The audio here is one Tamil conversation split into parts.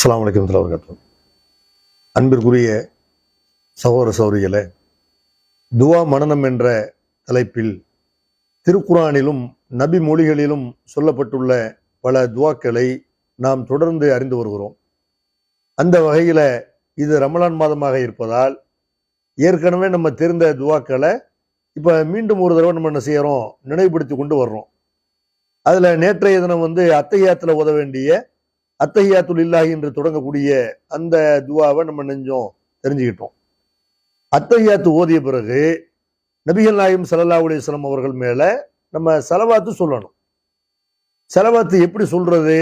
அஸ்லாம் வலைக்கம் வரகாத்து அன்பிற்குரிய சகோதர சௌரிகளே துவா மனநம் என்ற தலைப்பில் திருக்குரானிலும் நபி மொழிகளிலும் சொல்லப்பட்டுள்ள பல துவாக்களை நாம் தொடர்ந்து அறிந்து வருகிறோம். அந்த வகையில் இது ரமலான் மாதமாக இருப்பதால் ஏற்கனவே நம்ம தெரிந்த துவாக்களை இப்போ மீண்டும் ஒரு தடவை நம்ம என்ன செய்கிறோம் நினைவுபடுத்தி கொண்டு வர்றோம். அதில் நேற்றைய தினம் வந்து அத்தையாத்தில் உத வேண்டிய அத்தஹியாத்துல் இல்லாஹி என்று தொடங்கக்கூடிய அந்த துவாவை நம்ம நெஞ்சோம் தெரிஞ்சுக்கிட்டோம். அத்தஹியாத்து ஓதிய பிறகு நபிகள் நாயம் சல்லா அலிஸ்லாம் அவர்கள் மேலே நம்ம செலவாத்து சொல்லணும். செலவாத்து எப்படி சொல்கிறது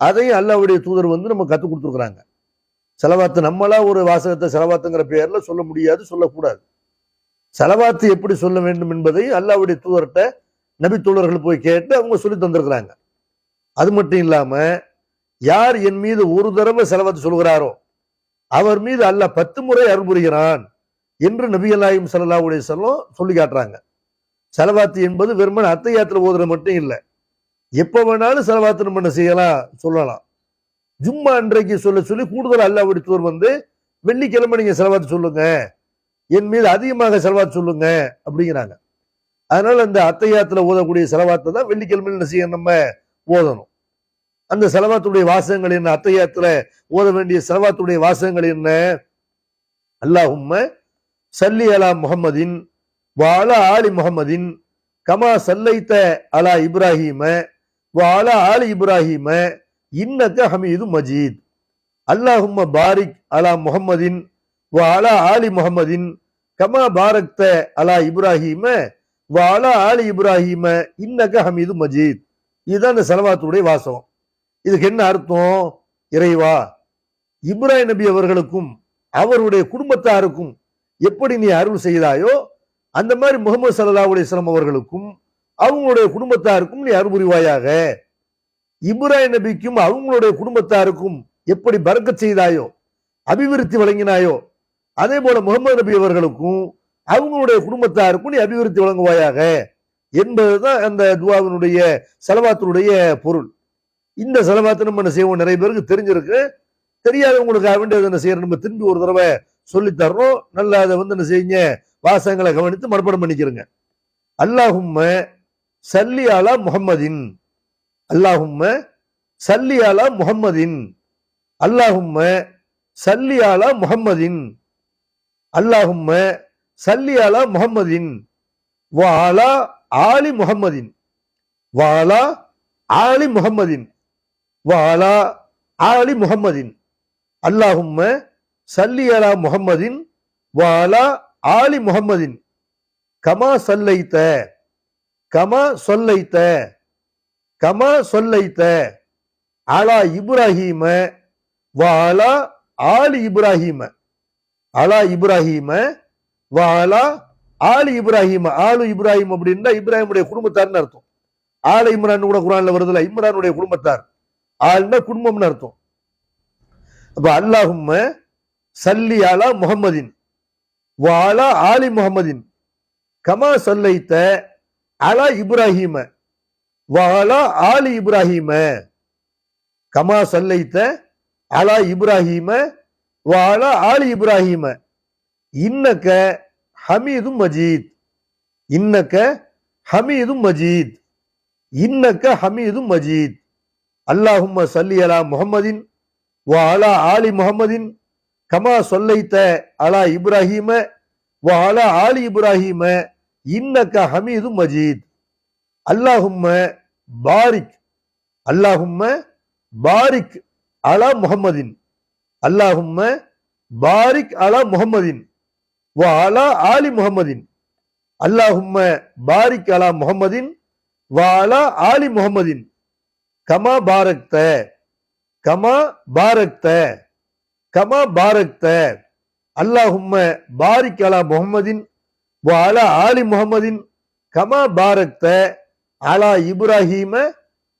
அதையும் அல்லாவுடைய தூதர் வந்து நம்ம கற்றுக் கொடுத்துருக்குறாங்க. செலவாத்து நம்மளா ஒரு வாசகத்தை செலவாத்துங்கிற பேரில் சொல்ல முடியாது சொல்லக்கூடாது. செலவாத்து எப்படி சொல்ல வேண்டும் என்பதை அல்லாவுடைய தூதர்கிட்ட நபி தூதர்கள் போய் கேட்டு அவங்க சொல்லி தந்திருக்கிறாங்க. அது மட்டும் இல்லாமல் யார் என் மீது ஒரு தடவை செலவத்து சொல்கிறாரோ அவர் மீது அல்ல பத்து முறை அருள்புரிகிறான் என்று நபிகலாயும் சல்லாவுடைய செல்லம் சொல்லி காட்டுறாங்க. செலவாத்து என்பது வெறுமன் அத்தையாத்துல ஓதுறது மட்டும் இல்லை. எப்போ வேணாலும் செலவாத்து நம்ம செய்யலாம்? சொல்லலாம். ஜும்மா அன்றைக்கு சொல்ல சொல்லி கூடுதல் அல்ல தூர் வந்து வெள்ளிக்கிழமை நீங்கள் செலவாத்து சொல்லுங்க. என் மீது அதிகமாக செலவாத்து சொல்லுங்க அப்படிங்கிறாங்க. அதனால அந்த அத்தையாத்தில் ஓதக்கூடிய செலவாத்தை தான் வெள்ளிக்கிழமை என்ன செய்ய நம்ம ஓதணும். அந்த செலவாத்துடைய வாசகங்கள் என்ன? அத்தையாத்துல ஓத வேண்டிய செலவாத்துடைய வாசகங்கள் என்ன? அல்லாஹும்ம சல்லி அலா முகமதின் வால ஆலி முகமதின் கமா சல்லைத்த அலா இப்ராஹிம வால ஆலி இப்ராஹிம இன்னக்க ஹமீது மஜீத். அல்லாஹும்ம பாரிக் அலா முகமதின் வாலா ஆலி முகமதின் கமா பாரக்த அலா இப்ராஹிம வாலா ஆலி இப்ராஹிம இன்னக்க ஹமீது மஜீத். இதுதான் இந்த செலவாத்துடைய வாசகம். இதுக்கு என்ன அர்த்தம்? இறைவா இப்ராஹிம் நபி அவர்களுக்கும் அவருடைய குடும்பத்தாருக்கும் எப்படி நீ அருள் செய்தாயோ அந்த மாதிரி முகமது சல்லா அலிஸ்லாம் அவர்களுக்கும் அவங்களுடைய குடும்பத்தாருக்கும் நீ அருள் புரிவாயாக. இப்ராஹிம் நபிக்கும் அவங்களுடைய குடும்பத்தாருக்கும் எப்படி பறக்க செய்தாயோ அபிவிருத்தி வழங்கினாயோ அதே போல முகமது நபி அவர்களுக்கும் அவங்களுடைய குடும்பத்தாருக்கும் நீ அபிவிருத்தி வழங்குவாயாக. என்பதுதான் அந்த துவாவினுடைய செலவாத்தினுடைய பொருள். இந்த செலவாத்தை நம்ம என்ன செய்வோம்? நிறைய பேருக்கு தெரிஞ்சிருக்கு. தெரியாதவங்களுக்கு வேண்டியது என்ன செய்யறோம்? நம்ம திரும்பி ஒரு தடவை சொல்லி தர்றோம் நல்லா அதை வந்து என்ன செய்யுங்க? வாசகங்களை கவனித்து மறுபடம் பண்ணிக்கிறோங்க. அல்லாஹும்ம சல்லி அலா முகம்மதின் அல்லாஹும்ம சல்லி அலா முஹம்மதின். அல்லாஹும்ம சல்லி அலா முஹம்மதின். அல்லாஹும்ம சல்லி அலா முஹம்மதின். வாலா ஆலி முகம்மதின் வாலா ஆலி முகம்மதின் வாலா ஆலி முகம்மதின் அல்லாஹும்ம சல்லி அலா முகம்மதின் வாலா ஆலி முகம்மதின் கமா சல்லைத்த கமா சொல்லைத்த கமா சொல்லைத்த. அலா இப்ராஹீம வாலா ஆலி இப்ராஹீம. அலா இப்ராஹீம வாலா ஆலி இப்ராஹிம். ஆலு இப்ராஹிம் அப்படின்னா இப்ராஹிமுடைய குடும்பத்தார்னு அர்த்தம். ஆல இம்ரான் கூட குரான்ல வருதுல இம்ரானுடைய குடும்பத்தார். ஆள்னா குடும்பம்னு அர்த்தம். அப்ப அல்லாஹும்ம சல்லி அலா முகமதின் வாலா ஆலி முகமதின் கமா சொல்லைத்த அலா இப்ராஹிம வாலா ஆலி இப்ராஹிம கமா சொல்லைத்த அலா இப்ராஹிம வாலா ஆலி இப்ராஹிம. இன்னக்க ஹமீதும் மஜீத் இன்னக்க ஹமீதும் மஜீத் இன்னக்க ஹமீதும் மஜீத். அல்லாஹும்ம சல்லி அலா முகமதின் வா அலா ஆலி முகமதின் கமா சொல்லைத்த அலா இப்ராஹிம வா அலா ஆலி இப்ராஹிம இன்னக்க ஹமீது மஜீத். அல்லாஹும்ம பாரிக் அல்லாஹும்ம பாரிக் அலா முஹம்மதின். அல்லாஹும்ம பாரிக் அலா முகமதின் வா அலா ஆலி முகமதின் அல்லாஹும்ம பாரிக் அலா முஹம்மதின் வாலா ஆலி முகமதின் கமா பாரக்த கமா பாரக்த கமா பாரக்த. அல்லாஹும்ம பாரிக் அலா முகமதின் வாலா ஆலி முகமதின் கமா பாரக்த அலா இப்ராஹிம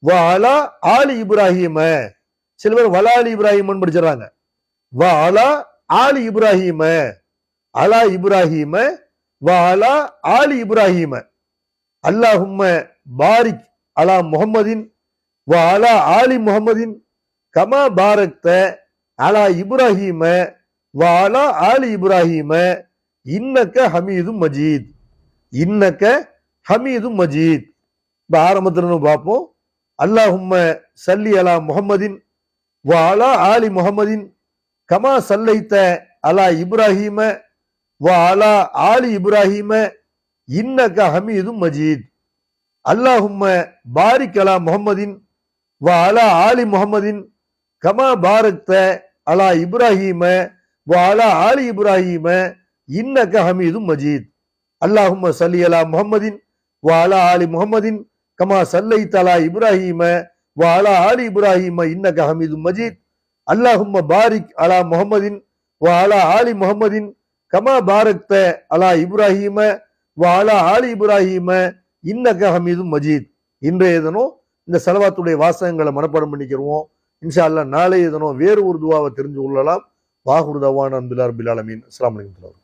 வாலா ஆலி இப்ராஹிம. சில பேர் வலாலி இப்ராஹிம் படிச்சிடறாங்க. வாலா ஆலி இப்ராஹிம அலா இப்ராஹிம வாலா ஆலி இப்ராஹிம. அல்லாஹும்ம பாரிக் அலா முகமதின் வாலா அலா ஆலி முகமதின் கமா பாரக்த அலா இப்ராஹிம வாலா ஆலி இப்ராஹிம இன்னக்க ஹமீதும் மஜீத். இன்னக்க ஹமீதும் மஜீத். இப்ப ஆரம்பத்தில் பார்ப்போம். அல்லாஹும்ம சல்லி அலா முகமதின் வாலா ஆலி முகமதின் கமா சல்லைத்த அலா இப்ராஹிம வாலா ஆலி இப்ராஹிம இன்னக்க ஹமீதும் மஜீத். அல்லாஹும்ம பாரிக் அலா வ வாலா ஆலி முகமதின் கமா பாரக்த அலா இப்ராஹிம வாலா ஆலி இப்ராஹிம இன்னக ஹமீது மஜீத். அல்லாஹும் சல்லி அலா முஹம்மதின் வாலா ஆலி முகமதின் கமா சல்லை தலா இப்ராஹிம வாலா ஆலி இப்ராஹிம இன்னக ஹமீது மஜீத். அல்லாஹும் பாரிக் அலா முகமதின் வ அலா ஆலி முகமதின் கமா பாரக்த அலா இப்ராஹிம வாலா ஆலி இப்ராஹிம இன்னக ஹமீது மஜீத். இன்றைய தினம் இந்த செலவாத்துடைய வாசகங்களை மனப்பாடம் பண்ணிக்கிறோம் இன்ஷா அல்லாஹ் நாளைய தினம் வேறு ஒரு துவாவை தெரிஞ்சு கொள்ளலாம். வாகுருதவான் அந்துலார் பிலாலமீன் அஸ்லாம் வலைக்கம்